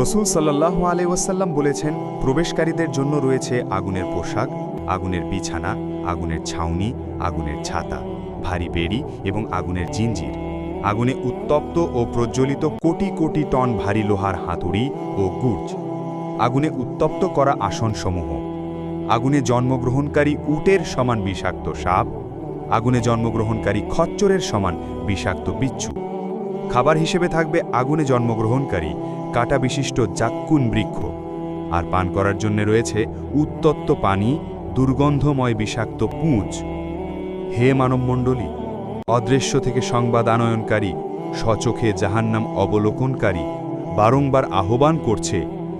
রসুল সাল্লাহ আলি ওয়াসাল্লাম বলেছেন, প্রবেশকারীদের জন্য রয়েছে আগুনের পোশাক, আগুনের বিছানা, আগুনের ছাউনি, আগুনের ছাতা, ভারী বেড়ি এবং আগুনের জিঞ্জির। আগুনে উত্তপ্ত ও প্রজ্বলিত কোটি কোটি টন ভারী লোহার হাতুড়ি ও গুর্জ। আগুনে উত্তপ্ত করা আসনসমূহ। আগুনে জন্মগ্রহণকারী উটের সমান বিষাক্ত সাপ। আগুনে জন্মগ্রহণকারী খচ্চরের সমান বিষাক্ত বিচ্ছু। খাবার হিসেবে থাকবে আগুনে জন্মগ্রহণকারী কাটা বিশিষ্ট জাক্কুন বৃক্ষ। আর পান করার জন্য রয়েছে উত্তপ্ত পানি, দুর্গন্ধময় বিষাক্ত পুঁজ। হে মানবমণ্ডলী, অদৃশ্য থেকে সংবাদ আনয়নকারী সচোখে জাহান্নাম অবলোকনকারী, বারংবার আহ্বান করছে,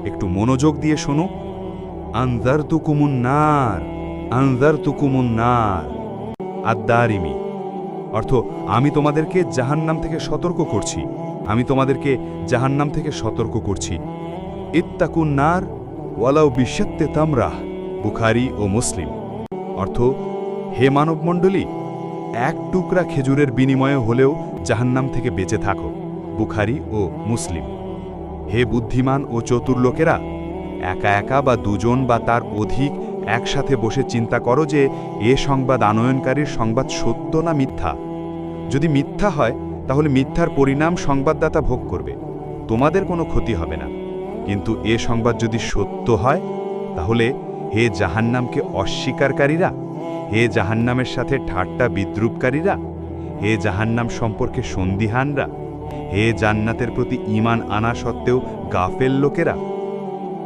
একটু মনোযোগ দিয়ে শোনো। আন্দার তুকুমুন্নার আন্দার তুকুমুন্নার আদ্দারিমি, অর্থ আমি তোমাদেরকে জাহান্নাম থেকে সতর্ক করছি। আমি তোমাদেরকে জাহান্নাম থেকে সতর্ক করছি। ইত্তাকুন নার ওয়ালাও বিশ্বত্তে তামরাহ বুখারি ও মুসলিম। অর্থ, হে মানবমণ্ডলী, এক টুকরা খেজুরের বিনিময়ে হলেও জাহান্নাম থেকে বেঁচে থাকো, বুখারি ও মুসলিম। হে বুদ্ধিমান ও চতুর লোকেরা, একা একা বা দুজন বা তার অধিক একসাথে বসে চিন্তা করো যে এ সংবাদ আনয়নকারীর সংবাদ সত্য না মিথ্যা। যদি মিথ্যা হয় তাহলে মিথ্যার পরিণাম সংবাদদাতা ভোগ করবে। তোমাদের কোনো ক্ষতি হবে না। কিন্তু এ সংবাদ যদি সত্য হয়, তাহলে হে জাহান্নামকে অস্বীকারীরা, হে জাহান্নামের সাথে ঠাট্টা বিদ্রুপকারীরা, হে জাহান্নাম সম্পর্কে সন্দিহানরা, হে জান্নাতের প্রতি ইমান আনা সত্ত্বেও গাফেল লোকেরা,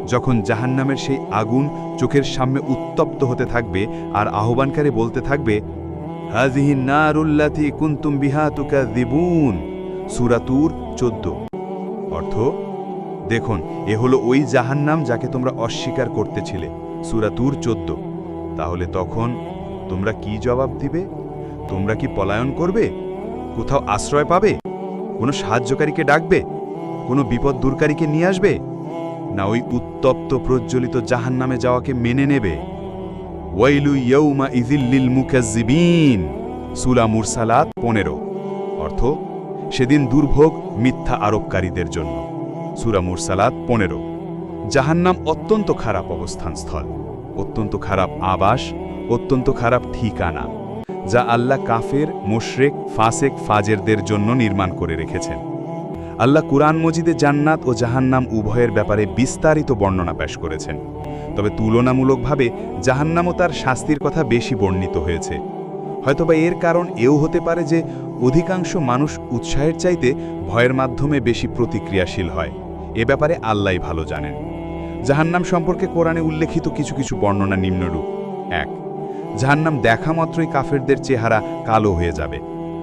যখন জাহান্নামের সেই আগুন চোখের সামনে উত্তপ্ত হতে থাকবে আর আহ্বানকারী বলতে থাকবে হাজিহি নারুল্লাথি কুন্তুম বিহাতুকা দিবুন সুরাতুর চোদ্দ। অর্থ, দেখুন, এ হলো ওই জাহান্নাম যাকে তোমরা অস্বীকার করতেছিলে সুরাতুর চোদ্দ। তাহলে তখন তোমরা কি জবাব দিবে? তোমরা কি পলায়ন করবে? কোথাও আশ্রয় পাবে? কোনো সাহায্যকারীকে ডাকবে? কোনো বিপদ দূরকারীকে নিয়ে আসবে? না ওই উত্তপ্ত প্রজ্বলিত জাহান্নামে যাওয়াকে মেনে নেবে? ওয়াইলু ইয়ৌমা ইজিল্লিল মুকাজ্জিবিন সুলা মুরসালাত পনেরো। অর্থ, সেদিন দুর্ভোগ মিথ্যা আরোপকারীদের জন্য। সুরা মুরসালাত পনেরো। জাহান্নাম অত্যন্ত খারাপ অবস্থানস্থল। অত্যন্ত খারাপ আবাস, অত্যন্ত খারাপ ঠিকানা, যা আল্লাহ কাফের, মোশরেক, ফাসেক, ফাজেরদের জন্য নির্মাণ করে রেখেছেন। আল্লাহ কুরআন মজিদে জান্নাত ও জাহান্নাম উভয়ের ব্যাপারে বিস্তারিত বর্ণনা পেশ করেছেন। তবে তুলনামূলকভাবে জাহান্নামও তার শাস্তির কথা বেশি বর্ণিত হয়েছে। হয়তোবা এর কারণ এও হতে পারে যে অধিকাংশ মানুষ উৎসাহের চাইতে ভয়ের মাধ্যমে বেশি প্রতিক্রিয়াশীল হয়। এ ব্যাপারে আল্লাহ ভালো জানেন। জাহান্নাম সম্পর্কে কোরআনে উল্লেখিত কিছু কিছু বর্ণনা নিম্নরূপ। এক, জাহান্নাম দেখা মাত্রই কাফেরদের চেহারা কালো হয়ে যাবে।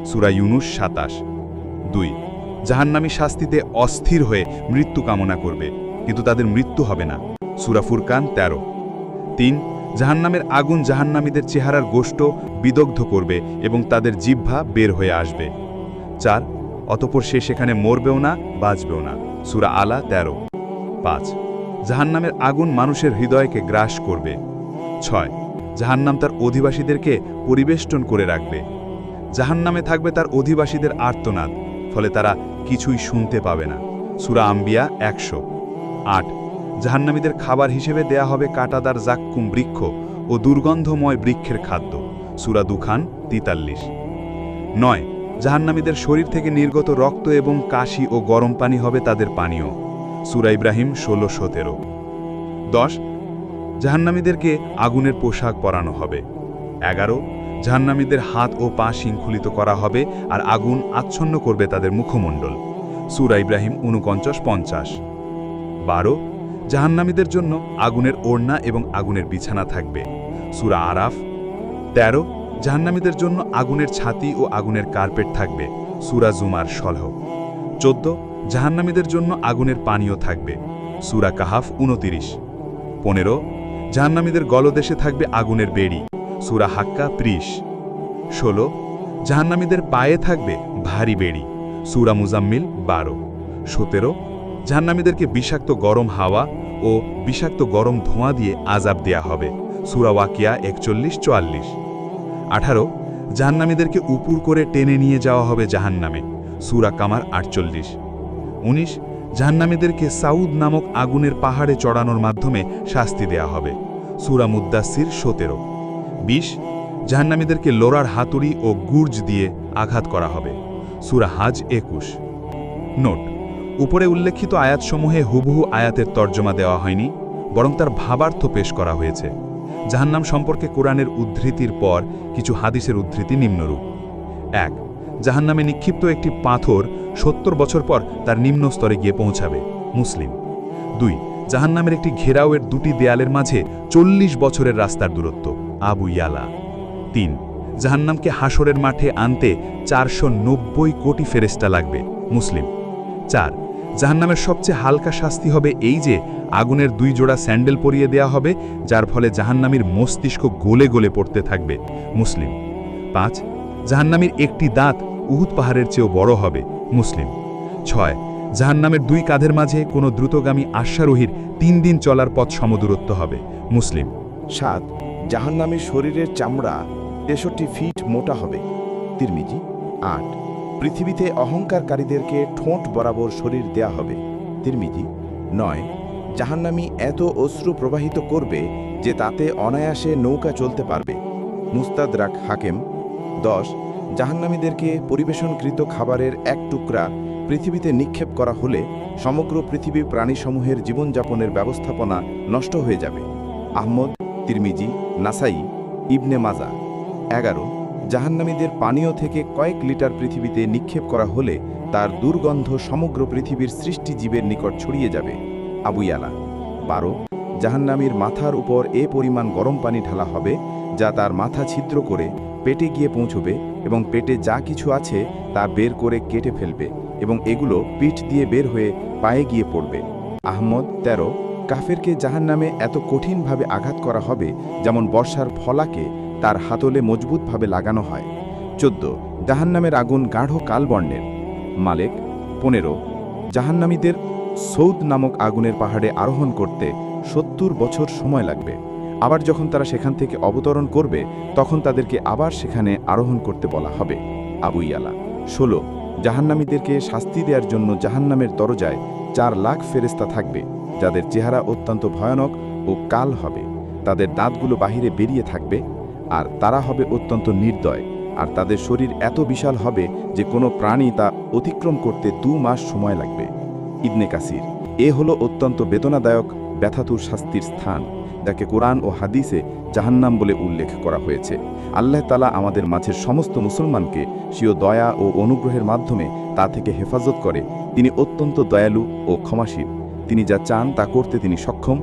সুরা ইউনুস সাতাশ। দুই জাহান্নামী শাস্তিতে অস্থির হয়ে মৃত্যু কামনা করবে, কিন্তু তাদের মৃত্যু হবে না। সুরা ফুরকান তেরো। তিন, জাহান্নামের আগুন জাহান্নামীদের চেহারার গোষ্ঠ বিদগ্ধ করবে এবং তাদের জিহ্বা বের হয়ে আসবে। চার, অতপর সে সেখানে মরবেও না, বাঁচবেও না। সুরা আলা তেরো। পাঁচ, জাহান্নামের আগুন মানুষের হৃদয়কে গ্রাস করবে। ছয়, জাহান্নাম তার অধিবাসীদেরকে পরিবেষ্টন করে রাখবে। জাহান্নামে থাকবে তার অধিবাসীদের আর্তনাদ, ফলে তারা কিছুই শুনতে পাবে না। সুরা আম্বিয়া একশো। আট, জাহান্নামীদের খাবার হিসেবে দেয়া হবে কাটাদার জাক্কুম বৃক্ষ ও দুর্গন্ধময় বৃক্ষের খাদ্য। সুরা দুখান তিতাল্লিশ। নয়, জাহান্নামীদের শরীর থেকে নির্গত রক্ত এবং কাশি ও গরম পানি হবে তাদের পানীয়। সুরা ইব্রাহিম ষোলো সতেরো। দশ, জাহান্নামীদেরকে আগুনের পোশাক পরানো হবে। এগারো জাহান্নামীদের হাত ও পা শৃঙ্খলিত করা হবে আর আগুন আচ্ছন্ন করবে তাদের মুখমণ্ডল। সুরা ইব্রাহিম উনপঞ্চাশ পঞ্চাশ। বারো, জাহান্নামীদের জন্য আগুনের ওড়না এবং আগুনের বিছানা থাকবে। সুরা আরাফ। ১৩ জাহান্নামীদের জন্য আগুনের ছাতি ও আগুনের কার্পেট থাকবে। সুরা জুমার সলহ। চোদ্দ, জাহান্নামীদের জন্য আগুনের পানীয় থাকবে। সুরা কাহাফ উনতিরিশ। পনেরো, জাহান্নামীদের গলদেশে থাকবে আগুনের বেড়ি। সুরা হাক্কা ত্রিশ। ষোলো, জাহান্নামীদের পায়ে থাকবে ভারী বেড়ি, সুরা মুজাম্মিল বারো। সতেরো, জাহান্নামীদেরকে বিষাক্ত গরম হাওয়া ও বিষাক্ত গরম ধোঁয়া দিয়ে আজাব দেয়া হবে, সুরা ওয়াকিয়া একচল্লিশ চুয়াল্লিশ। আঠারো, জাহান্নামীদেরকে উপুর করে টেনে নিয়ে যাওয়া হবে জাহান্নামে, সুরা কামার আটচল্লিশ। উনিশ, জাহান্নামীদেরকে সাউদ নামক আগুনের পাহাড়ে চড়ানোর মাধ্যমে শাস্তি দেয়া হবে, সুরা মুদ্দাসির সতেরো। বিশ, জাহান্নামীদেরকে লোরার হাতুড়ি ও গুর্জ দিয়ে আঘাত করা হবে। সুরা হাজ একুশ। নোট, উপরে উল্লেখিত আয়াতসমূহে হুবহু আয়াতের তর্জমা দেওয়া হয়নি, বরং তার ভাবার্থ পেশ করা হয়েছে। জাহান্নাম সম্পর্কে কোরআনের উদ্ধৃতির পর কিছু হাদিসের উদ্ধৃতি নিম্নরূপ। এক, জাহান্নামে নিক্ষিপ্ত একটি পাথর সত্তর বছর পর তার নিম্ন স্তরে গিয়ে পৌঁছাবে, মুসলিম। দুই, জাহান্নামের একটি ঘেরাওয়ের দুটি দেয়ালের মাঝে চল্লিশ বছরের রাস্তার দূরত্ব। আবু ইয়ালা। তিন, জাহান্নামকে হাসরের মাঠে আনতে চারশো নব্বই কোটি ফেরেস্তা লাগবে, মুসলিম। চার, জাহান্নামের সবচেয়ে হালকা শাস্তি হবে এই যে, আগুনের দুই জোড়া স্যান্ডেল পরিয়ে দেয়া হবে, যার ফলে জাহান্নামীর মস্তিষ্ক গোলে গোলে পড়তে থাকবে, মুসলিম। পাঁচ, জাহান্নামীর একটি দাঁত উহুদ পাহাড়ের চেয়েও বড় হবে, মুসলিম। ছয়, জাহান্নামের দুই কাঁধের মাঝে কোনো দ্রুতগামী আশ্বারোহীর তিন দিন চলার পথ সমদূরত্ব হবে, মুসলিম। সাত জাহান্নামের শরীরের চামড়া তেষট্টি ফিট মোটা হবে। তিরমিজি, আট। পৃথিবীতে অহংকারকারীদেরকে ঠোঁট বরাবর শরীর দেয়া হবে। তিরমিজি, নয়। জাহান্নামী এত অশ্রু প্রবাহিত করবে যে তাতে অনায়াসে নৌকা চলতে পারবে। মুস্তাদরাক হাকেম, দশ। জাহান্নামীদেরকে পরিবেশনকৃত খাবারের এক টুকরা পৃথিবীতে নিক্ষেপ করা হলে সমগ্র পৃথিবীর প্রাণীসমূহের জীবনযাপনের ব্যবস্থাপনা নষ্ট হয়ে যাবে। আহমদ তিরমিজি, নাসাই, ইবনে মাজা। এগারো, জাহান্নামীদের পানীয় থেকে কয়েক লিটার পৃথিবীতে নিক্ষেপ করা হলে তার দুর্গন্ধ সমগ্র পৃথিবীর সৃষ্টি জীবের নিকট ছড়িয়ে যাবে। আবুয়ালা বারো, জাহান্নামীর মাথার উপর এ পরিমাণ গরম পানি ঢালা হবে, যা তার মাথা ছিদ্র করে পেটে গিয়ে পৌঁছবে এবং পেটে যা কিছু আছে তা বের করে কেটে ফেলবে এবং এগুলো পিঠ দিয়ে বের হয়ে পায়ে গিয়ে পড়বে। আহমদ, তেরো কাফেরকে জাহান্নামে এত কঠিনভাবে আঘাত করা হবে, যেমন বর্ষার ফলাকে তার হাতলে মজবুতভাবে লাগানো হয়। চোদ্দ, জাহান্নামের আগুন গাঢ় কাল বর্ণের মালেক, পনেরো, জাহান্নামীদের সৌদ নামক আগুনের পাহাড়ে আরোহণ করতে সত্তর বছর সময় লাগবে। আবার যখন তারা সেখান থেকে অবতরণ করবে, তখন তাদেরকে আবার সেখানে আরোহণ করতে বলা হবে। আবু ইয়ালা, ষোলো, জাহান্নামীদেরকে শাস্তি দেওয়ার জন্য জাহান্নামের দরজায় চার লাখ ফেরেস্তা থাকবে। যাদের চেহারা অত্যন্ত ভয়ানক ও কাল হবে, তাদের দাঁতগুলো বাহিরে বেরিয়ে থাকবে, আর তারা হবে অত্যন্ত নির্দয়, আর তাদের শরীর এত বিশাল হবে যে কোনো প্রাণী তা অতিক্রম করতে দু মাস সময় লাগবে। ইবনে কাসির, এ হলো অত্যন্ত বেদনাদায়ক, ব্যথাতুর শাস্তির স্থান, যাকে কোরআন ও হাদিসে জাহান্নাম বলে উল্লেখ করা হয়েছে। আল্লাহ তালা আমাদের মাঝের সমস্ত মুসলমানকে স্বীয় দয়া ও অনুগ্রহের মাধ্যমে তা থেকে হেফাজত করে। তিনি অত্যন্ত দয়ালু ও ক্ষমাশীল। তিনি যা চান তা করতে তিনি সক্ষম।